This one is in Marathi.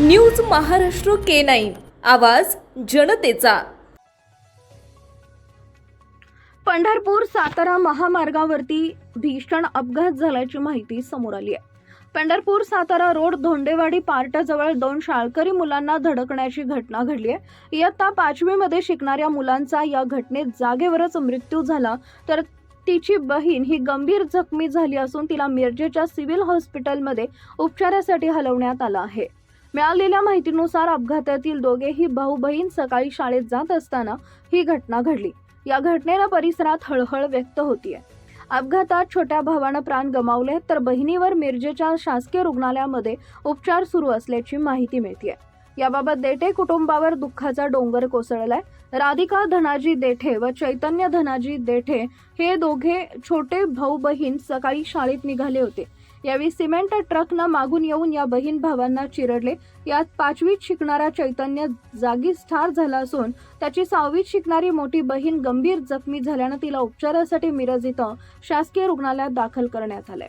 News Maharashtra K nine. आवाज जनतेचा. पंढरपूर सातारा महामार्गावरती भीषण अपघात झाल्याची माहिती समोर आली आहे. पंढरपूर सातारा रोड धोंडेवाडी पार्टाजवळ दोन शाळकरी मुलांना धडकण्याची घटना घडली आहे. इयत्ता पाचवीमध्ये शिकणाऱ्या मुलांचा या घटनेत जागेवरच मृत्यू झाला. तर तिची बहीण ही गंभीर जखमी झाली असून तिला मिरजेच्या सिव्हिल हॉस्पिटलमध्ये उपचारासाठी हलवण्यात आलं आहे. मिळालेल्या माहितीनुसार अपघातातील दोघेही भाऊ बहीण सकाळी शाळेत जात असताना ही घटना घडली. या घटनेनं परिसरात हळहळ व्यक्त होतीये. अपघातात छोट्या भावानं प्राण गमावले तर बहिणीवर मिरजेच्या शासकीय रुग्णालयामध्ये उपचार सुरू असल्याची माहिती मिळतीये. याबाबत देठे कुटुंबावर दुःखाचा डोंगर कोसळलाय. राधिका धनाजी देठे व चैतन्य धनाजी देठे हे दोघे छोटे भाऊ बहीण सकाळी शाळेत निघाले होते. यावेळी सिमेंट ट्रकनं मागून येऊन या बहीण भावांना चिरडले. यात पाचवीत शिकणारा चैतन्य जागीच ठार झाला असून त्याची सहावीत शिकणारी मोठी बहीण गंभीर जखमी झाल्यानं तिला उपचारासाठी मिरज इथं शासकीय रुग्णालयात दाखल करण्यात आलंय.